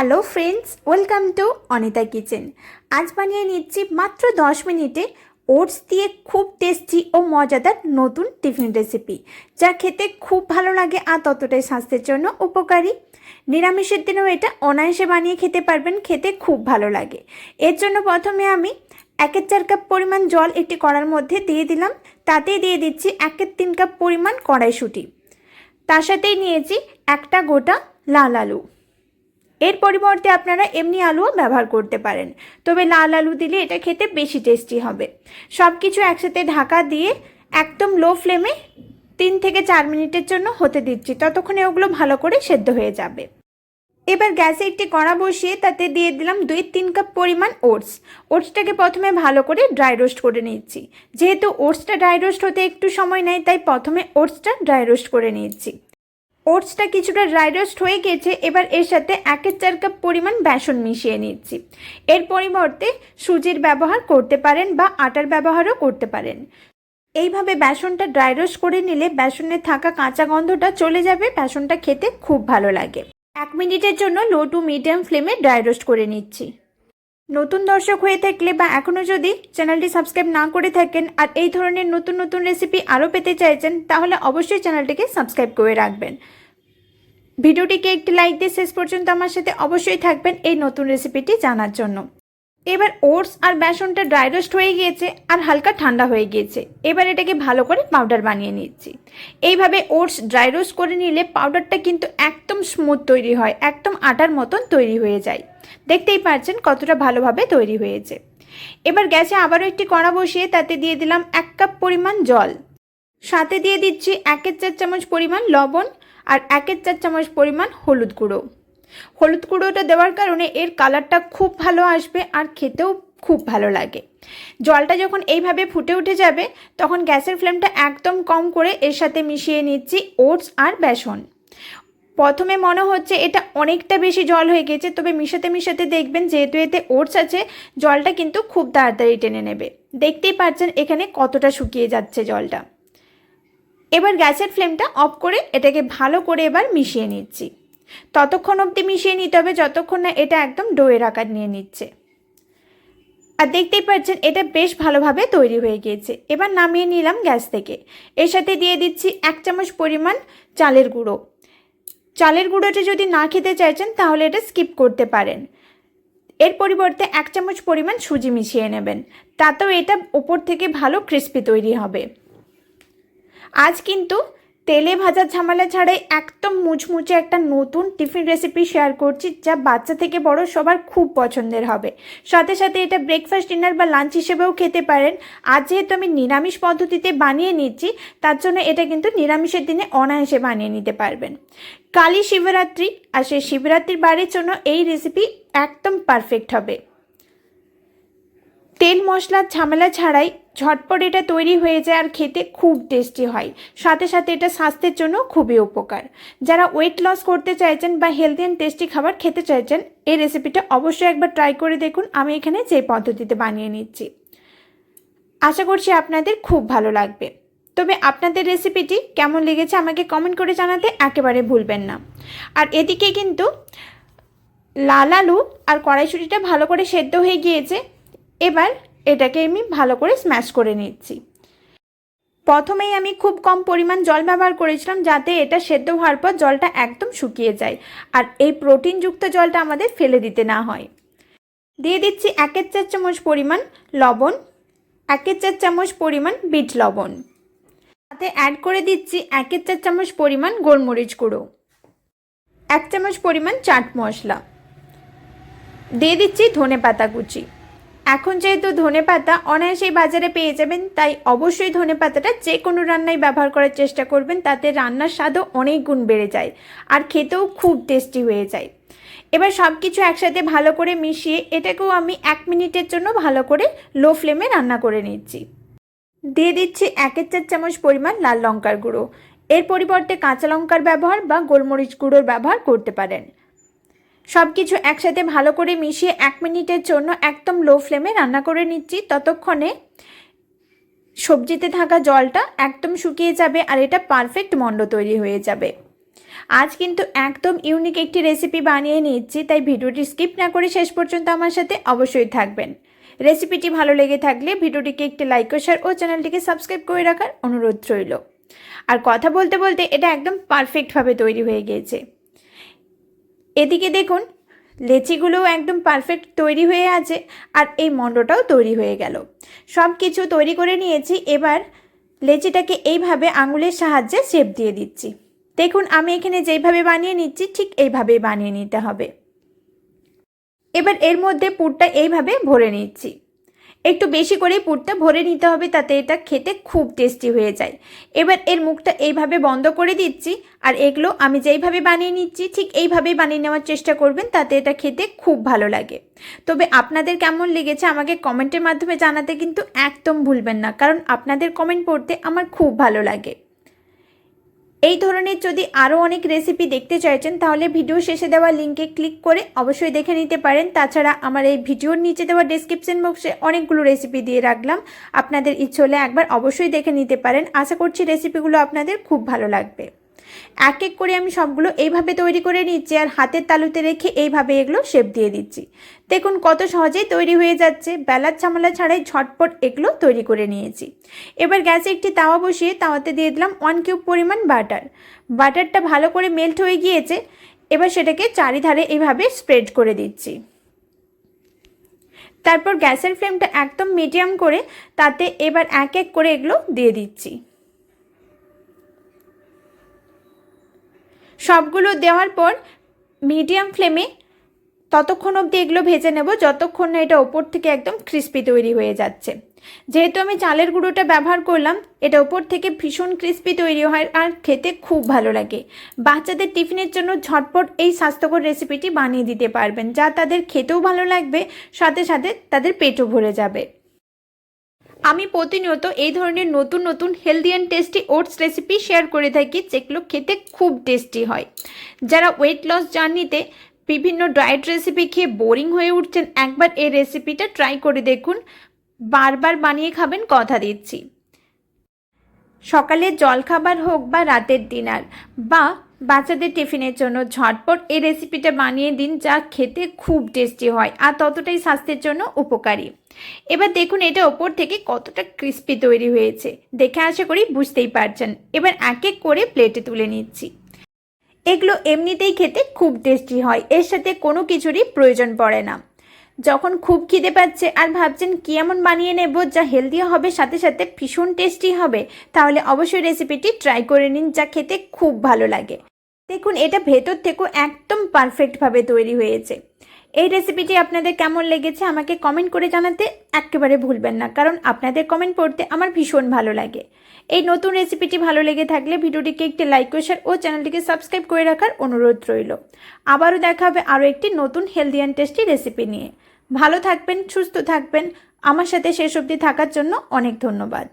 Hello friends, welcome to Anita kitchen. আজ বানিয়ে নিচ্ছি মাত্র দশ মিনিটে ওটস দিয়ে খুব টেস্টি ও মজাদার নতুন টিফিন রেসিপি, যা খেতে খুব ভালো লাগে আর ততটাই স্বাস্থ্যের জন্য উপকারী। নিরামিষের দিনেও এটা অনায়াসে বানিয়ে খেতে পারবেন, খেতে খুব ভালো লাগে। এর জন্য প্রথমে আমি একের চার কাপ পরিমাণ জল একটি কড়ার মধ্যে দিয়ে দিলাম তাতে দিয়ে দিচ্ছি একের তিন কাপ পরিমাণ কড়াইশুঁটি। তার সাথেই নিয়েছি একটা গোটা লাল আলু। এর পরিবর্তে আপনারা এমনি আলুও ব্যবহার করতে পারেন। তবে লাল আলু দিলে এটা খেতে বেশি টেস্টি হবে। সব কিছু একসাথে ঢাকা দিয়ে একদম লো ফ্লেমে তিন থেকে চার মিনিটের জন্য হতে দিচ্ছি। ততক্ষণে ওগুলো ভালো করে সেদ্ধ হয়ে যাবে। এবার গ্যাসে একটি কড়া বসিয়ে তাতে দিয়ে দিলাম দুই তিন কাপ পরিমাণ ওটস। ওটসটাকে প্রথমে ভালো করে ড্রাই রোস্ট করে নিচ্ছি। যেহেতু ওটসটা ড্রাই রোস্ট হতে একটু সময় নেয়, তাই প্রথমে ওটসটা ড্রাই রোস্ট করে নিচ্ছি। ওটসটা কিছুটা ড্রাই রোস্ট হয়ে গেছে, এবার এর সাথে একের চার কাপ পরিমাণ বেসন মিশিয়ে নিচ্ছি। এর পরিবর্তে সুজির ব্যবহার করতে পারেন বা আটার ব্যবহারও করতে পারেন। এইভাবে বেসনটা ড্রাই রোস্ট করে নিলে বেসনে থাকা কাঁচা গন্ধটা চলে যাবে, বেসনটা খেতে খুব ভালো লাগে। এক মিনিটের জন্য লো টু মিডিয়াম ফ্লেমে ড্রাই রোস্ট করে নিচ্ছি। নতুন দর্শক হয়ে থাকলে বা এখনও যদি চ্যানেলটি সাবস্ক্রাইব না করে থাকেন আর এই ধরনের নতুন নতুন রেসিপি আরও পেতে চাইছেন, তাহলে অবশ্যই চ্যানেলটিকে সাবস্ক্রাইব করে রাখবেন। ভিডিওটিকে একটি লাইক দিয়ে শেষ পর্যন্ত আমার সাথে অবশ্যই থাকবেন এই নতুন রেসিপিটি জানার জন্য। এবার ওটস আর বেসনটা ড্রাই রোস্ট হয়ে গিয়েছে আর হালকা ঠান্ডা হয়ে গিয়েছে। এবার এটাকে ভালো করে পাউডার বানিয়ে নিচ্ছি। এইভাবে ওটস ড্রাই রোস্ট করে নিলে পাউডারটা কিন্তু একদম স্মুথ তৈরি হয়, একদম আটার মতন তৈরি হয়ে যায়। দেখতেই পাচ্ছেন কতটা ভালোভাবে তৈরি হয়েছে। এবার গ্যাসে আবারও একটি কড়া বসিয়ে তাতে দিয়ে দিলাম এক কাপ পরিমাণ জল। সাথে দিয়ে দিচ্ছি একের চার চামচ পরিমাণ লবণ আর একের চার চামচ পরিমাণ হলুদ গুঁড়ো। হলুদ গুঁড়োটা দেওয়ার কারণে এর কালারটা খুব ভালো আসবে আর খেতেও খুব ভালো লাগে। জলটা যখন এইভাবে ফুটে উঠে যাবে, তখন গ্যাসের ফ্লেমটা একদম কম করে এর সাথে মিশিয়ে নিচ্ছি ওটস আর বেসন। প্রথমে মনে হচ্ছে এটা অনেকটা বেশি জল হয়ে গেছে, তবে মিশাতে মিশাতে দেখবেন যেহেতু এতে ওটস আছে, জলটা কিন্তু খুব তাড়াতাড়ি টেনে নেবে। দেখতেই পাচ্ছেন এখানে কতটা শুকিয়ে যাচ্ছে জলটা। এবার গ্যাসের ফ্লেমটা অফ করে এটাকে ভালো করে এবার মিশিয়ে নিচ্ছি। ততক্ষণ অবধি মিশিয়ে নিতে হবে যতক্ষণ না এটা একদম ডোয়ের আকার নিয়ে নিচ্ছে। আর দেখতেই পাচ্ছেন এটা বেশ ভালোভাবে তৈরি হয়ে গিয়েছে। এবার নামিয়ে নিলাম গ্যাস থেকে। এর সাথে দিয়ে দিচ্ছি এক চামচ পরিমাণ চালের গুঁড়ো। চালের গুঁড়োটা যদি না খেতে চাইছেন তাহলে এটা স্কিপ করতে পারেন। এর পরিবর্তে এক চামচ পরিমাণ সুজি মিশিয়ে নেবেন। তাতেও এটা ওপর থেকে ভালো ক্রিস্পি তৈরি হবে। আজ কিন্তু তেলে ভাজা ঝামেলা ছাড়াই একদম মুচমুচে একটা নতুন টিফিন রেসিপি শেয়ার করছি, যা বাচ্চা থেকে বড় সবার খুব পছন্দের হবে। সাথে সাথে এটা ব্রেকফাস্ট ডিনার বা লাঞ্চ হিসেবেও খেতে পারেন। আজ যেহেতু আমি নিরামিষ পদ্ধতিতে বানিয়ে নিচ্ছি, তার জন্য এটা কিন্তু নিরামিষের দিনে অনায়াসে বানিয়ে নিতে পারবেন। কালী শিবরাত্রি আর সেই শিবরাত্রির বাড়ির জন্য এই রেসিপি একদম পারফেক্ট হবে। তেল মশলার ঝামেলা ছাড়াই ঝটপট এটা তৈরি হয়ে যায় আর খেতে খুব টেস্টি হয়। সাথে সাথে এটা স্বাস্থ্যের জন্য খুবই উপকার। যারা ওয়েট লস করতে চাইছেন বা হেলদি অ্যান্ড টেস্টি খাবার খেতে চাইছেন, এই রেসিপিটা অবশ্যই একবার ট্রাই করে দেখুন। আমি এখানে যে পদ্ধতিতে বানিয়ে নিচ্ছি। আশা করছি আপনাদের খুব ভালো লাগবে। তবে আপনাদের রেসিপিটি কেমন লেগেছে আমাকে কমেন্ট করে জানাতে একেবারে ভুলবেন না। আর এদিকে কিন্তু লাল আলু আর কড়াইশুটিটা ভালো করে সেদ্ধ হয়ে গিয়েছে। এবার এটাকে আমি ভালো করে স্ম্যাশ করে নিচ্ছি। প্রথমেই আমি খুব কম পরিমাণ জল ব্যবহার করেছিলাম যাতে এটা সেদ্ধ হওয়ার পর জলটা একদম শুকিয়ে যায় আর এই প্রোটিনযুক্ত জলটা আমাদের ফেলে দিতে না হয়। দিয়ে দিচ্ছি একের চার চামচ পরিমাণ লবণ, একের চার চামচ পরিমাণ বিট লবণ। সাথে অ্যাড করে দিচ্ছি একের চার চামচ পরিমাণ গোলমরিচ গুঁড়ো, এক চামচ পরিমাণ চাট মশলা। দিয়ে দিচ্ছি ধনে পাতা কুচি। এখন যেহেতু ধনে পাতা অনায়াসেই বাজারে পেয়ে যাবেন, তাই অবশ্যই ধনে পাতাটা যে কোনো রান্নায় ব্যবহার করার চেষ্টা করবেন, তাতে রান্নার স্বাদও অনেক গুণ বেড়ে যায় আর খেতেও খুব টেস্টি হয়ে যায়। এবার সব কিছু একসাথে ভালো করে মিশিয়ে এটাকেও আমি এক মিনিটের জন্য ভালো করে লো ফ্লেমে রান্না করে নিচ্ছি। দিয়ে দিচ্ছি একের চার চামচ পরিমাণ লাল লঙ্কার গুঁড়ো। এর পরিবর্তে কাঁচা লঙ্কার ব্যবহার বা গোলমরিচ গুঁড়োর ব্যবহার করতে পারেন। সব কিছু একসাথে ভালো করে মিশিয়ে এক মিনিটের জন্য একদম লো ফ্লেমে রান্না করে নিচ্ছি। ততক্ষণে সবজিতে থাকা জলটা একদম শুকিয়ে যাবে আর এটা পারফেক্ট মণ্ড তৈরি হয়ে যাবে। আজ কিন্তু একদম ইউনিক একটি রেসিপি বানিয়ে নিচ্ছি তাই ভিডিওটি স্কিপ না করে শেষ পর্যন্ত আমার সাথে অবশ্যই থাকবেন। রেসিপিটি ভালো লেগে থাকলে ভিডিওটিকে একটি লাইক ও শেয়ার ও চ্যানেলটিকে সাবস্ক্রাইব করে রাখার অনুরোধ রইল। আর কথা বলতে বলতে এটা একদম পারফেক্টভাবে তৈরি হয়ে গিয়েছে। এদিকে দেখুন, লেচিগুলোও একদম পারফেক্ট তৈরি হয়ে আছে আর এই মণ্ডটাও তৈরি হয়ে গেল। সব কিছু তৈরি করে নিয়েছি, এবার লেচিটাকে এইভাবে আঙুলের সাহায্যে শেপ দিয়ে দিচ্ছি। দেখুন, আমি এখানে যেইভাবে বানিয়ে নিচ্ছি, ঠিক এইভাবেই বানিয়ে নিতে হবে। এবার এর মধ্যে পুরটা এইভাবে ভরে নিচ্ছি। একটু বেশি করে পুরটা ভরে নিতে হবে তাতে এটা খেতে খুব টেস্টি হয়ে যায়। এবার এর মুখটা এইভাবে বন্ধ করে দিচ্ছি আর এগুলো আমি যেইভাবে বানিয়ে নিচ্ছি ঠিক এইভাবেই বানিয়ে নেওয়ার চেষ্টা করবেন তাতে এটা খেতে খুব ভালো লাগে। তবে আপনাদের কেমন লেগেছে আমাকে কমেন্টের মাধ্যমে জানাতে কিন্তু একদম ভুলবেন না, কারণ আপনাদের কমেন্ট পড়তে আমার খুব ভালো লাগে। এই ধরনের যদি আরও অনেক রেসিপি দেখতে চাইছেন, তাহলে ভিডিও শেষে দেওয়া লিঙ্কে ক্লিক করে অবশ্যই দেখে নিতে পারেন। তাছাড়া আমার এই ভিডিওর নিচে দেওয়া ডিসক্রিপশন বক্সে অনেকগুলো রেসিপি দিয়ে রাখলাম। আপনাদের ইচ্ছে হলে একবার অবশ্যই দেখে নিতে পারেন। আশা করছি রেসিপিগুলো আপনাদের খুব ভালো লাগবে। এক এক করে আমি সবগুলো এইভাবে তৈরি করে নিচ্ছি আর হাতের তালুতে রেখে এইভাবে এগুলো শেপ দিয়ে দিচ্ছি। দেখুন কত সহজেই তৈরি হয়ে যাচ্ছে। বেলার ঝামেলা ছাড়াই ঝটপট এগুলো তৈরি করে নিয়েছি। এবার গ্যাসে একটি তাওয়া বসিয়ে তাওয়াতে দিয়ে দিলাম ওয়ান কিউব পরিমাণ বাটার বাটারটা ভালো করে মেল্ট হয়ে গিয়েছে। এবার সেটাকে চারিধারে এইভাবে স্প্রেড করে দিচ্ছি। তারপর গ্যাসের ফ্লেমটা একদম মিডিয়াম করে তাতে এবার এক এক করে এগুলো দিয়ে দিচ্ছি। সবগুলো দেওয়ার পর মিডিয়াম ফ্লেমে ততক্ষণ অবধি এগুলো ভেজে নেব, যতক্ষণ না এটা ওপর থেকে একদম ক্রিস্পি তৈরি হয়ে যাচ্ছে। যেহেতু আমি চালের গুঁড়োটা ব্যবহার করলাম, এটা ওপর থেকে ভীষণ ক্রিস্পি তৈরি হয় আর খেতে খুব ভালো লাগে। বাচ্চাদের টিফিনের জন্য ঝটপট এই স্বাস্থ্যকর রেসিপিটি বানিয়ে দিতে পারবেন, যা তাদের খেতেও ভালো লাগবে, সাথে সাথে তাদের পেটও ভরে যাবে। আমি প্রতিনিয়ত এই ধরনের নতুন নতুন healthy and tasty oats recipe share করে থাকি, যেগুলো খেতে খুব টেস্টি হয়। যারা ওয়েট লস জার্নিতে বিভিন্ন ডায়েট রেসিপি খেয়ে বোরিং হয়ে উঠছেন, একবার এই রেসিপিটা ট্রাই করে দেখুন। বারবার বানিয়ে খাবেন কথা দিচ্ছি। সকালের জলখাবার হোক বা রাতের ডিনার বা বাচ্চাদের টিফিনের জন্য ঝটপট এই রেসিপিটা বানিয়ে দিন যা খেতে খুব টেস্টি হয় আর ততটাই স্বাস্থ্যের জন্য উপকারী। এবার দেখুন এটা ওপর থেকে কতটা ক্রিস্পি তৈরি হয়েছে। দেখে আশা করি বুঝতেই পারছেন। এবার এক এক করে প্লেটে তুলে নিচ্ছি। এগুলো এমনিতেই খেতে খুব টেস্টি হয়। এর সাথে কোনো কিছুরই প্রয়োজন পড়ে না। যখন খুব খিদে পাচ্ছে আর ভাবছেন কি এমন বানিয়ে নেব যা হেলদি হবে, সাথে সাথে ভীষণ টেস্টি হবে, তাহলে অবশ্যই রেসিপিটি ট্রাই করে নিন যা খেতে খুব ভালো লাগে। দেখুন, এটা ভেতর থেকেও একদম পারফেক্টভাবে তৈরি হয়েছে। এই রেসিপিটি আপনাদের কেমন লেগেছে আমাকে কমেন্ট করে জানাতে একেবারে ভুলবেন না, কারণ আপনাদের কমেন্ট পড়তে আমার ভীষণ ভালো লাগে। এই নতুন রেসিপিটি ভালো লেগে থাকলে ভিডিওটিকে একটি লাইক ও শেয়ার ও চ্যানেলটিকে সাবস্ক্রাইব করে রাখার অনুরোধ রইল। আবারও দেখা হবে আরও একটি নতুন হেলদি অ্যান্ড টেস্টি রেসিপি নিয়ে। ভালো থাকবেন, সুস্থ থাকবেন। আমার সাথে শেষ অবধি থাকার জন্য অনেক ধন্যবাদ।